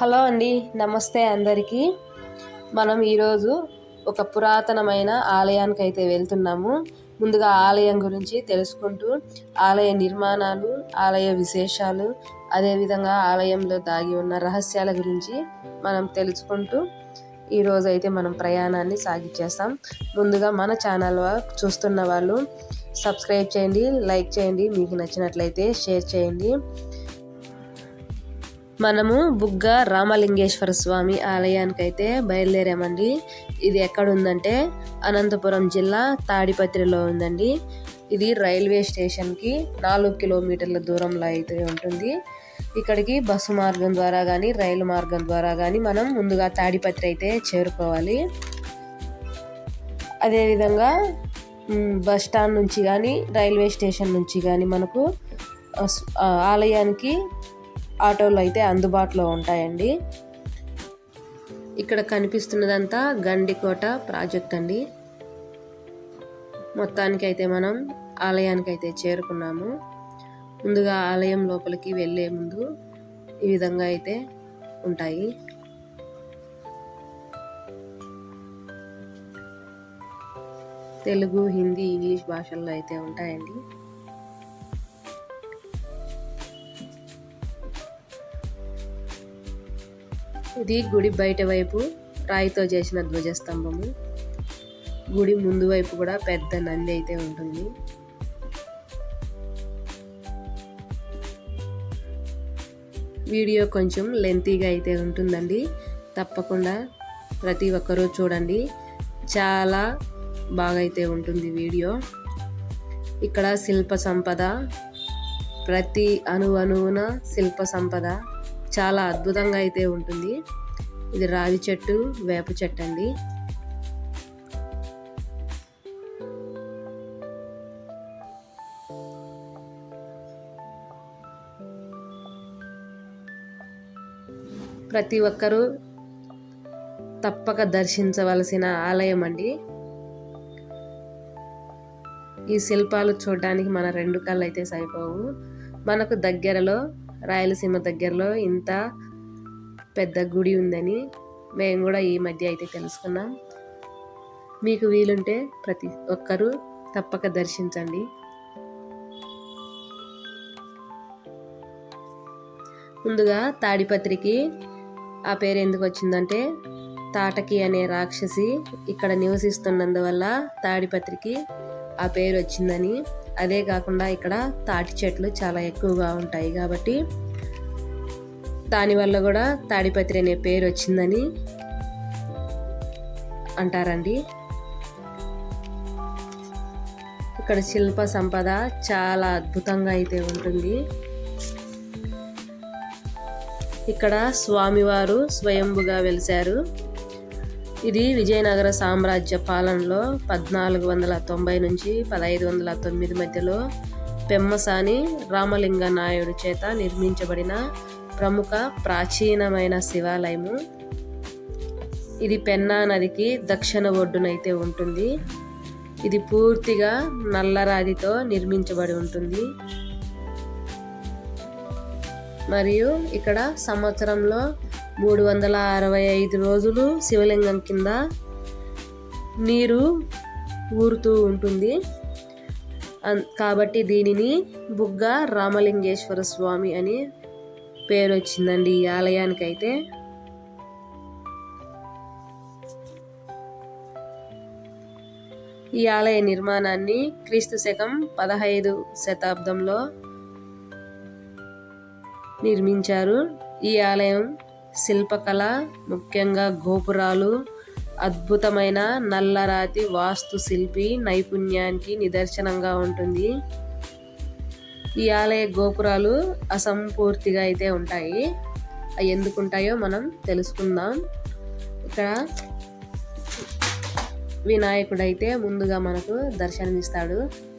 Hello అండి నమస్తే అందరికీ. మనం ఈరోజు ఒక పురాతనమైన ఆలయానికి అయితే వెళ్తున్నాము. ముందుగా ఆలయం గురించి తెలుసుకుంటూ ఆలయ నిర్మాణాలు ఆలయ విశేషాలు అదేవిధంగా ఆలయంలో దాగి ఉన్న రహస్యాల గురించి మనం తెలుసుకుంటూ ఈరోజు అయితే మనం ప్రయాణాన్ని సాగిచ్చేస్తాం. ముందుగా మన ఛానల్ చూస్తున్న వాళ్ళు సబ్స్క్రైబ్ చేయండి లైక్ చేయండి మీకు నచ్చినట్లయితే షేర్ చేయండి. మనము బుగ్గ రామలింగేశ్వర స్వామి ఆలయానికి అయితే బయలుదేరామండి. ఇది ఎక్కడ ఉందంటే అనంతపురం జిల్లా తాడిపత్రిలో ఉందండి. ఇది రైల్వే స్టేషన్కి నాలుగు కిలోమీటర్ల దూరంలో అయితే ఉంటుంది. ఇక్కడికి బస్సు మార్గం ద్వారా కానీ రైలు మార్గం ద్వారా కానీ మనం ముందుగా తాడిపత్రి అయితే చేరుకోవాలి. అదేవిధంగా బస్ స్టాండ్ నుంచి కానీ రైల్వే స్టేషన్ నుంచి కానీ మనకు ఆలయానికి ఆటోలు అయితే అందుబాటులో ఉంటాయండి. ఇక్కడ కనిపిస్తున్నదంతా గండికోట ప్రాజెక్ట్ అండి. మొత్తానికి అయితే మనం ఆలయానికి అయితే చేరుకున్నాము. ముందుగా ఆలయం లోపలికి వెళ్ళే ముందు ఈ విధంగా అయితే ఉంటాయి. తెలుగు హిందీ ఇంగ్లీష్ భాషల్లో అయితే ఉంటాయండి. ఇది గుడి బయట వైపు రాయితో చేసిన ధ్వజస్తంభము. గుడి ముందు వైపు కూడా పెద్ద నంది అయితే ఉంటుంది. వీడియో కొంచెం లెంతీగా అయితే ఉంటుందండి. తప్పకుండా ప్రతి ఒక్కరూ చూడండి. చాలా బాగా అయితే ఉంటుంది వీడియో. ఇక్కడ శిల్ప సంపద ప్రతి అణు అణువున శిల్ప సంపద చాలా అద్భుతంగా అయితే ఉంటుంది. ఇది రావి చెట్టు వేప చెట్టు అండి. ప్రతి ఒక్కరూ తప్పక దర్శించవలసిన ఆలయం అండి. ఈ శిల్పాలు చూడడానికి మన రెండు కళ్ళు అయితే సరిపోవు. మనకు దగ్గరలో రాయలసీమ దగ్గరలో ఇంత పెద్ద గుడి ఉందని మేము కూడా ఈ మధ్య అయితే తెలుసుకున్నాం. మీకు వీలుంటే ప్రతి ఒక్కరూ తప్పక దర్శించండి. ముందుగా తాడిపత్రికి ఆ పేరు ఎందుకు వచ్చిందంటే తాటకి అనే రాక్షసి ఇక్కడ నివసిస్తున్నందువల్ల తాడిపత్రికి ఆ పేరు వచ్చిందని అదే కాకుండా ఇక్కడ తాటి చెట్లు చాలా ఎక్కువగా ఉంటాయి కాబట్టి దానివల్ల కూడా తాడిపత్రి అనే పేరు వచ్చిందని అంటారండి. ఇక్కడ శిల్ప సంపద చాలా అద్భుతంగా అయితే ఉంటుంది. ఇక్కడ స్వామివారు స్వయంభుగా వెలిశారు. ఇది విజయనగర సామ్రాజ్య పాలనలో పద్నాలుగు వందల తొంభై నుంచి పదహైదు వందల తొమ్మిది మధ్యలో పెమ్మసాని రామలింగ నాయుడు చేత నిర్మించబడిన ప్రముఖ ప్రాచీనమైన శివాలయము. ఇది పెన్నా నదికి దక్షిణ ఒడ్డునైతే ఉంటుంది. ఇది పూర్తిగా నల్లరాతితో నిర్మించబడి ఉంటుంది. మరియు ఇక్కడ సంవత్సరంలో మూడు వందల అరవై ఐదు రోజులు శివలింగం కింద నీరు ఊరుతూ ఉంటుంది. కాబట్టి దీనిని బుగ్గ రామలింగేశ్వర స్వామి అని పేరు వచ్చిందండి ఈ ఆలయానికి అయితే ఈ ఆలయ నిర్మాణాన్ని క్రీస్తు శకం పదహైదు శతాబ్దంలో నిర్మించారు. ఈ ఆలయం శిల్పకళ ముఖ్యంగా గోపురాలు అద్భుతమైన నల్లరాతి వాస్తు శిల్పి నైపుణ్యానికి నిదర్శనంగా ఉంటుంది. ఈ ఆలయ గోపురాలు అసంపూర్తిగా అయితే ఉంటాయి. అవి ఎందుకు ఉంటాయో మనం తెలుసుకుందాం. ఇక్కడ వినాయకుడైతే ముందుగా మనకు దర్శనమిస్తాడు.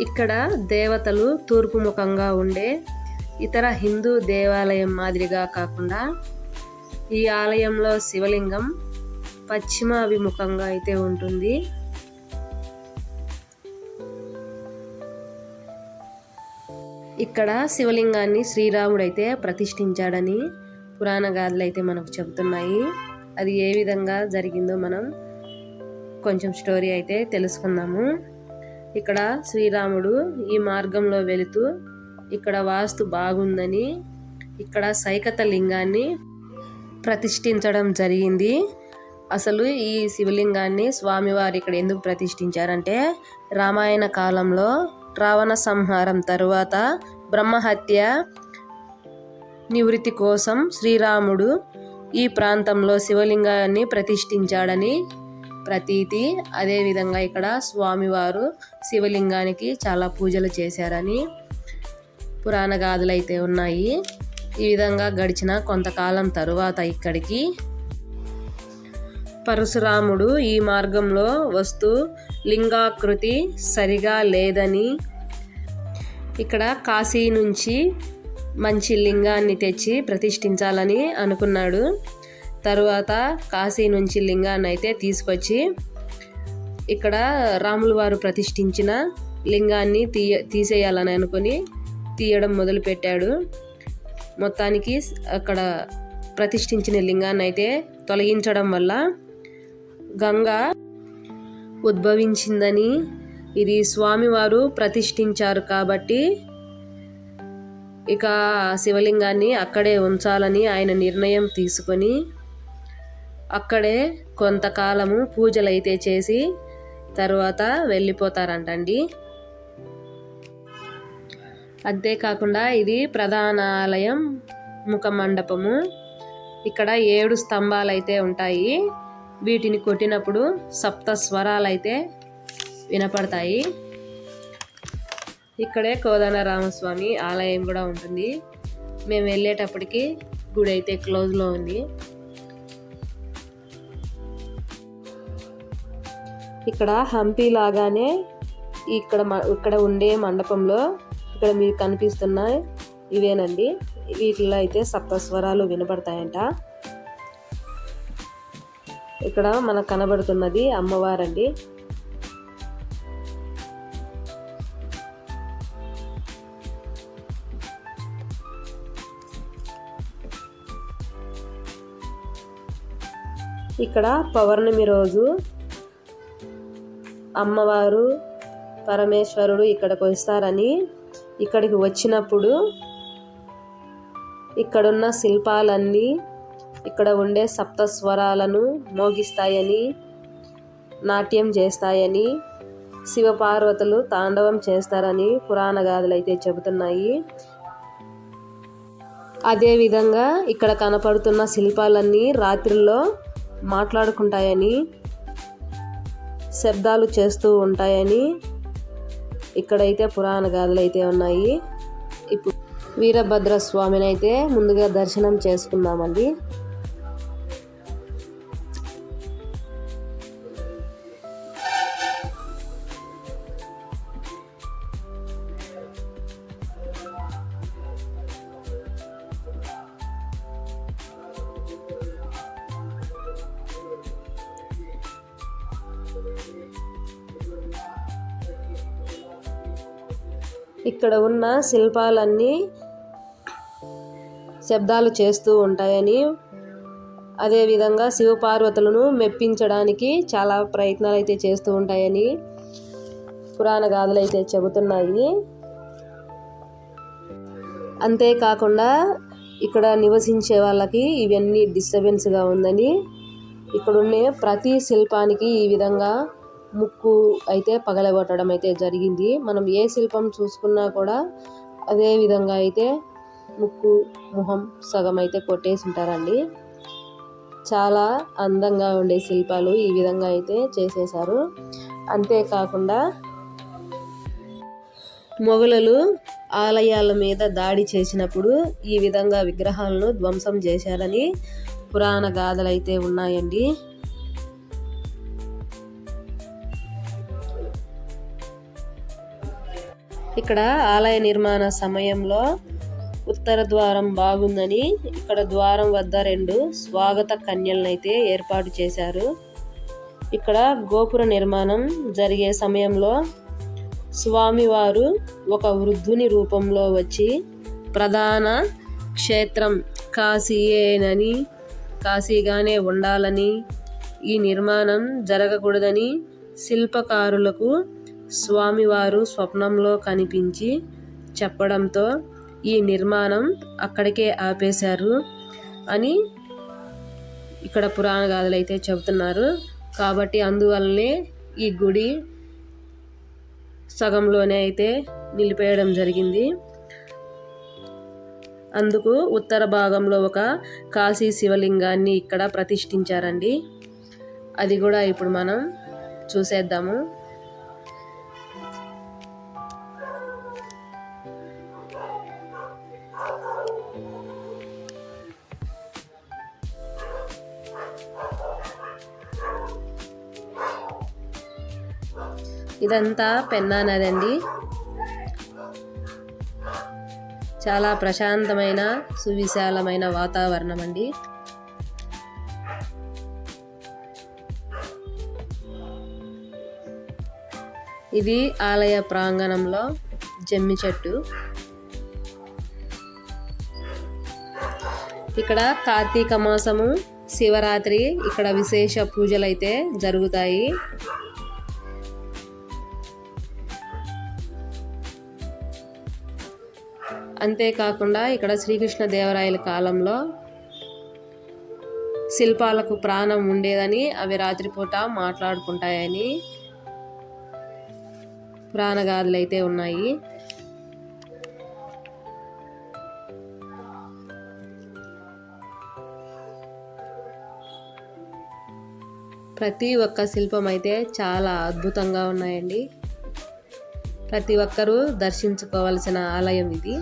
ఇక్కడ దేవతలు తూర్పు ముఖంగా ఉండే ఇతర హిందూ దేవాలయం మాదిరిగా కాకుండా ఈ ఆలయంలో శివలింగం పశ్చిమాభిముఖంగా అయితే ఉంటుంది. ఇక్కడ శివలింగాన్ని శ్రీరాముడైతే ప్రతిష్ఠించాడని పురాణ గాథలు అయితే మనకు చెబుతున్నాయి. అది ఏ విధంగా జరిగిందో మనం కొంచెం స్టోరీ అయితే తెలుసుకుందాము. ఇక్కడ శ్రీరాముడు ఈ మార్గంలో వెళుతూ ఇక్కడ వాస్తు బాగుందని ఇక్కడ సైకత లింగాన్ని ప్రతిష్ఠించడం జరిగింది. అసలు ఈ శివలింగాన్ని స్వామివారు ఇక్కడ ఎందుకు ప్రతిష్ఠించారంటే రామాయణ కాలంలో రావణ సంహారం తరువాత బ్రహ్మహత్య నివృత్తి కోసం శ్రీరాముడు ఈ ప్రాంతంలో శివలింగాన్ని ప్రతిష్ఠించాడని ప్రతీతి. అదేవిధంగా ఇక్కడ స్వామివారు శివలింగానికి చాలా పూజలు చేశారని పురాణ గాథలు అయితే ఉన్నాయి. ఈ విధంగా గడిచిన కొంతకాలం తరువాత ఇక్కడికి పరశురాముడు ఈ మార్గంలో వస్తూ లింగాకృతి సరిగా లేదని ఇక్కడ కాశీ నుంచి మంచి లింగాన్ని తెచ్చి ప్రతిష్ఠించాలని అనుకున్నాడు. తర్వాత కాశీ నుంచి లింగాన్ని అయితే తీసుకొచ్చి ఇక్కడ రాములు వారు ప్రతిష్ఠించిన లింగాన్ని తీయ తీసేయాలని అనుకుని తీయడం మొదలుపెట్టాడు. మొత్తానికి అక్కడ ప్రతిష్ఠించిన లింగాన్ని అయితే తొలగించడం వల్ల గంగ ఉద్భవించిందని ఇది స్వామివారు ప్రతిష్ఠించారు కాబట్టి ఇక శివలింగాన్ని అక్కడే ఉంచాలని ఆయన నిర్ణయం తీసుకొని అక్కడే కొంతకాలము పూజలు అయితే చేసి తర్వాత వెళ్ళిపోతారంటండి. అంతేకాకుండా ఇది ప్రధాన ఆలయం ముఖ మండపము ఇక్కడ ఏడు స్తంభాలు అయితే ఉంటాయి. వీటిని కొట్టినప్పుడు సప్త స్వరాలు అయితే వినపడతాయి. ఇక్కడే కోదండరామస్వామి ఆలయం కూడా ఉంటుంది. మేము వెళ్ళేటప్పటికి గుడి అయితే క్లోజ్లో ఉంది. ఇక్కడ హంపి లాగానే ఇక్కడ ఇక్కడ ఉండే మండపంలో ఇక్కడ మీకు కనిపిస్తున్న ఇవేనండి. వీటిలో అయితే సప్తస్వరాలు వినపడతాయంట. ఇక్కడ మనకు కనబడుతున్నది అమ్మవారండి. ఇక్కడ పౌర్ణమి రోజు అమ్మవారు పరమేశ్వరుడు ఇక్కడికి వస్తారని ఇక్కడికి వచ్చినప్పుడు ఇక్కడున్న శిల్పాలన్నీ ఇక్కడ ఉండే సప్తస్వరాలను మోగిస్తాయని నాట్యం చేస్తాయని శివపార్వతులు తాండవం చేస్తారని పురాణ గాథలు అయితే చెబుతున్నాయి అదేవిధంగా ఇక్కడ కనపడుతున్న శిల్పాలన్నీ రాత్రిలో మాట్లాడుకుంటాయని శబ్దాలు చేస్తూ ఉంటాయని ఇక్కడైతే పురాణ గాథలు అయితే ఉన్నాయి. ఇప్పుడు వీరభద్ర స్వామిని అయితే ముందుగా దర్శనం చేసుకుందామండి. ఇక్కడ ఉన్న శిల్పాలన్నీ శబ్దాలు చేస్తూ ఉంటాయని అదేవిధంగా శివపార్వతులను మెప్పించడానికి చాలా ప్రయత్నాలు అయితే చేస్తూ ఉంటాయని పురాణ గాథలు అయితే చెబుతున్నాయి. అంతేకాకుండా ఇక్కడ నివసించే వాళ్ళకి ఇవన్నీ డిస్టర్బెన్స్గా ఉందని ఇక్కడున్నే ప్రతి శిల్పానికి ఈ విధంగా ముక్కు అయితే పగలగొట్టడం అయితే జరిగింది. మనం ఏ శిల్పం చూసుకున్నా కూడా అదే విధంగా అయితే ముక్కు మొహం సగం అయితే కొట్టేసి ఉంటారండి. చాలా అందంగా ఉండే శిల్పాలు ఈ విధంగా అయితే చేసేసారు అంతేకాకుండా మొఘలులు ఆలయాల మీద దాడి చేసినప్పుడు ఈ విధంగా విగ్రహాలను ధ్వంసం చేశారని పురాణ గాథలు అయితే ఉన్నాయండి. ఇక్కడ ఆలయ నిర్మాణ సమయంలో ఉత్తర ద్వారం బాగుందని ఇక్కడ ద్వారం వద్ద రెండు స్వాగత కన్యలనైతే ఏర్పాటు చేశారు. ఇక్కడ గోపుర నిర్మాణం జరిగే సమయంలో స్వామివారు ఒక వృద్ధుని రూపంలో వచ్చి ప్రధాన క్షేత్రం కాశీయేనని కాశీగానే ఉండాలని ఈ నిర్మాణం జరగకూడదని శిల్పకారులకు స్వామివారు స్వప్నంలో కనిపించి చెప్పడంతో ఈ నిర్మాణం అక్కడికే ఆపేశారు అని ఇక్కడ పురాణ గాథలు అయితే చెబుతున్నారు. కాబట్టి అందువల్లనే ఈ గుడి సగంలోనే అయితే నిలిపేయడం జరిగింది. అందుకు ఉత్తర భాగంలో ఒక కాశీ శివలింగాన్ని ఇక్కడ ప్రతిష్ఠించారండి. అది కూడా ఇప్పుడు మనం చూసేద్దాము. ఇదంతా పెన్నా నది అండి చాలా ప్రశాంతమైన సువిశాలమైన వాతావరణం అండి ఇది ఆలయ ప్రాంగణంలో జమ్మి చెట్టు. ఇక్కడ కార్తీక మాసము శివరాత్రి ఇక్కడ విశేష పూజలు అయితే జరుగుతాయి. అంతేకాకుండా ఇక్కడ శ్రీకృష్ణ దేవరాయల కాలంలో శిల్పాలకు ప్రాణం ఉండేదని అవి రాత్రిపూట మాట్లాడుకుంటాయని ప్రాణగాథలు అయితే ఉన్నాయి. ప్రతి ఒక్క శిల్పం అయితే చాలా అద్భుతంగా ఉన్నాయండి. ప్రతి ఒక్కరూ దర్శించుకోవాల్సిన ఆలయం ఇది.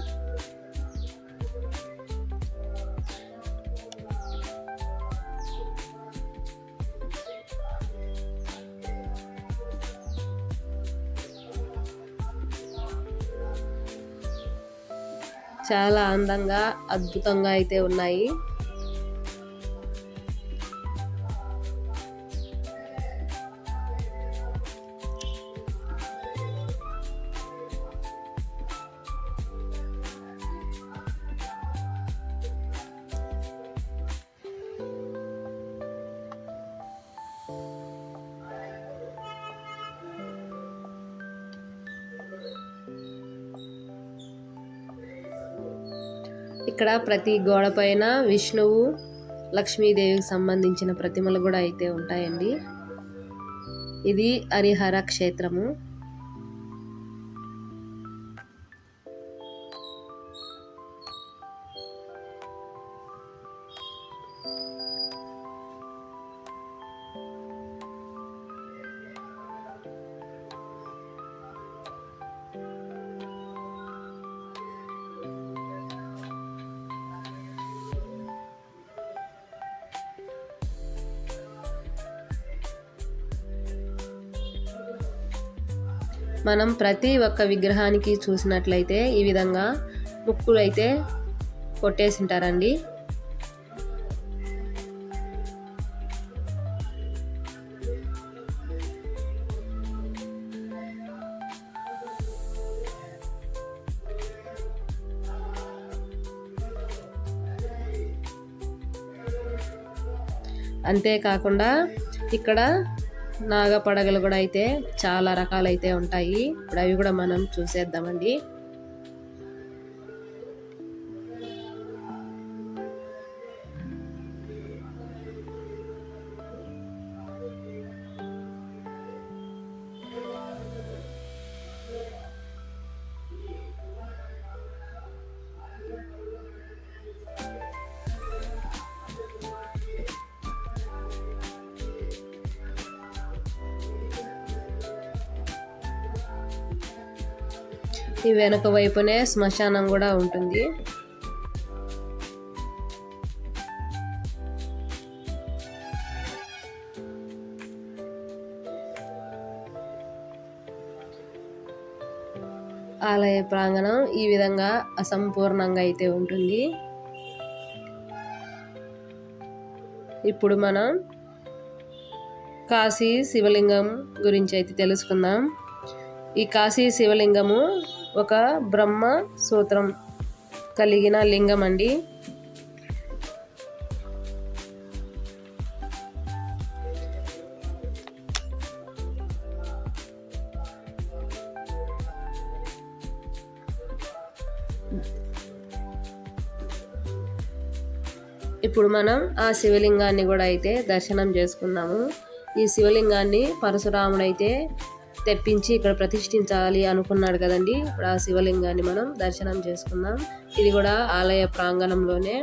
చాలా అందంగా అద్భుతంగా అయితే ఉన్నాయి. ఇక్కడ ప్రతి గోడ పైన విష్ణువు లక్ష్మీదేవికి సంబంధించిన ప్రతిమలు కూడా అయితే ఉంటాయండి. ఇది హరిహర క్షేత్రము. మనం ప్రతి ఒక్క విగ్రహానికి చూసినట్లయితే ఈ విధంగా ముక్కులు అయితే కొట్టేసింటారండి. అంతేకాకుండా ఇక్కడ నాగపడగలు కూడా అయితే చాలా రకాలైతే ఉంటాయి. ఇప్పుడు అవి కూడా మనం చూసేద్దామండి. ఈ వెనక వైపునే శ్మశానం కూడా ఉంటుంది. ఆలయ ప్రాంగణం ఈ విధంగా అసంపూర్ణంగా అయితే ఉంటుంది. ఇప్పుడు మనం కాశీ శివలింగం గురించి అయితే తెలుసుకుందాం. ఈ కాశీ శివలింగము ఒక బ్రహ్మ సూత్రం కలిగిన లింగం అండి. ఇప్పుడు మనం ఆ శివలింగాన్ని కూడా అయితే దర్శనం చేసుకున్నాము ఈ శివలింగాన్ని పరశురాముడైతే తెప్పించి ఇక్కడ ప్రతిష్ఠించాలి అనుకున్నాడు కదండి. ఇప్పుడు ఆ శివలింగాన్ని మనం దర్శనం చేసుకుందాం. ఇది కూడా ఆలయ ప్రాంగణంలోనే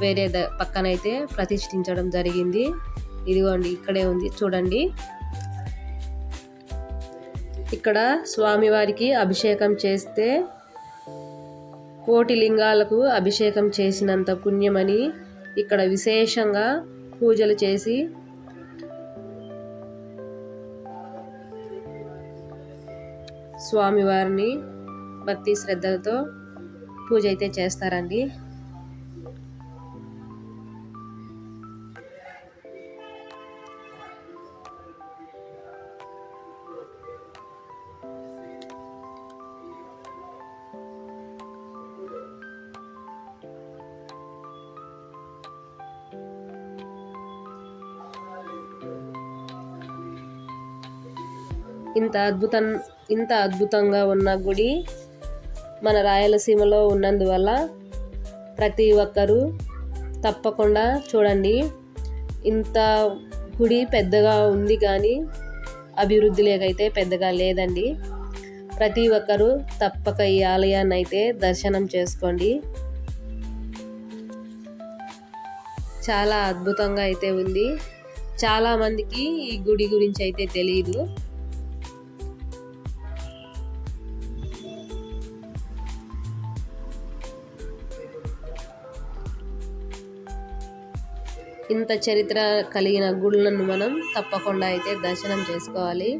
వేరే ద పక్కనైతే ప్రతిష్ఠించడం జరిగింది. ఇదిగోండి ఇక్కడే ఉంది చూడండి. ఇక్కడ స్వామివారికి అభిషేకం చేస్తే కోటి లింగాలకు అభిషేకం చేసినంత పుణ్యమని ఇక్కడ విశేషంగా పూజలు చేసి స్వామివారిని భక్తి శ్రద్ధలతో పూజ అయితే చేస్తారండి ఇంత అద్భుతం ఇంత అద్భుతంగా ఉన్న గుడి మన రాయలసీమలో ఉన్నందువల్ల ప్రతి ఒక్కరూ తప్పకుండా చూడండి. ఇంత గుడి పెద్దగా ఉంది కానీ అభివృద్ధి లేకైతే పెద్దగా లేదండి. ప్రతి ఒక్కరూ తప్పక ఈ ఆలయాన్ని అయితే దర్శనం చేసుకోండి. చాలా అద్భుతంగా అయితే ఉంది. చాలామందికి ఈ గుడి గురించి అయితే తెలియదు ఇంత చరిత్ర కలిగిన గుళ్ళను మనం తప్పకుండా అయితే దర్శనం చేసుకోవాలి.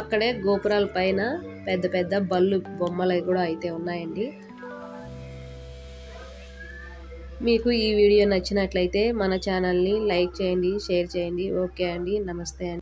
అక్కడే గోపురాల పైన పెద్ద పెద్ద బళ్ళు బొమ్మలు కూడా అయితే ఉన్నాయండి. మీకు ఈ వీడియో నచ్చినట్లయితే మన ఛానల్ని లైక్ చేయండి షేర్ చేయండి. ఓకే అండి. నమస్తే అండి.